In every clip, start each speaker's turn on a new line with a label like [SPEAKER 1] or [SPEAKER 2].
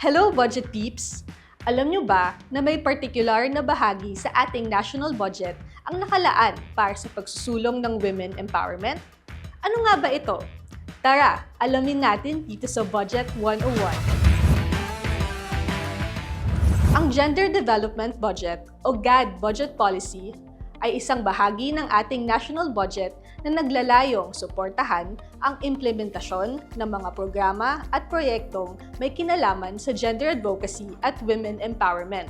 [SPEAKER 1] Hello, Budget Peeps! Alam nyo ba na may particular na bahagi sa ating national budget ang nakalaan para sa pagsusulong ng women empowerment? Ano nga ba ito? Tara, alamin natin dito sa Budget 101. Ang Gender Development Budget o GAD Budget Policy ay isang bahagi ng ating national budget na naglalayong suportahan ang implementasyon ng mga programa at proyektong may kinalaman sa gender advocacy at women empowerment.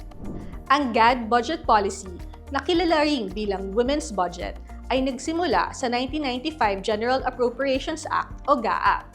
[SPEAKER 1] Ang GAD Budget Policy, na kilala ring bilang Women's Budget, ay nagsimula sa 1995 General Appropriations Act o GAA.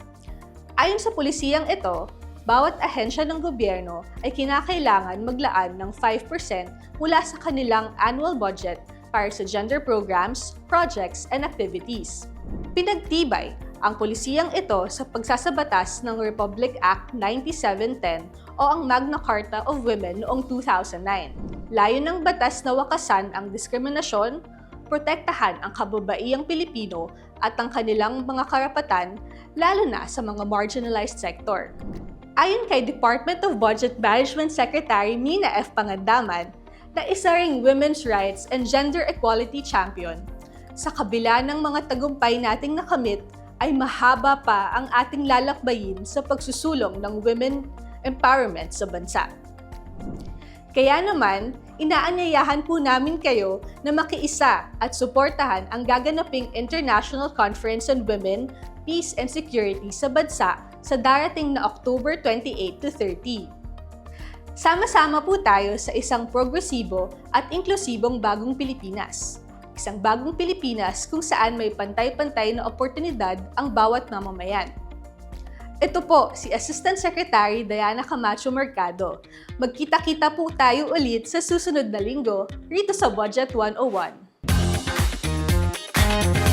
[SPEAKER 1] Ayon sa pulisiyang ito, bawat ahensya ng gobyerno ay kinakailangan maglaan ng 5% mula sa kanilang annual budget para sa gender programs, projects, and activities. Pinagtibay ang pulisiyang ito sa pagsasabatas ng Republic Act 9710 o ang Magna Carta of Women noong 2009. Layo ng batas na wakasan ang diskriminasyon, protektahan ang kababaihang Pilipino at ang kanilang mga karapatan, lalo na sa mga marginalized sector. Ayon kay Department of Budget Management Secretary Mina F. Pangandaman, na isa ring women's rights and gender equality champion, sa kabila ng mga tagumpay nating nakamit, ay mahaba pa ang ating lalakbayin sa pagsusulong ng women empowerment sa bansa. Kaya naman, inaanyayahan po namin kayo na makiisa at suportahan ang gaganaping International Conference on Women, Peace and Security sa bansa sa darating na October 28 to 30. Sama-sama po tayo sa isang progresibo at inklusibong bagong Pilipinas. Isang bagong Pilipinas kung saan may pantay-pantay na oportunidad ang bawat mamamayan. Ito po si Assistant Secretary Diana Camacho Mercado. Magkita-kita po tayo ulit sa susunod na linggo rito sa Budget 101.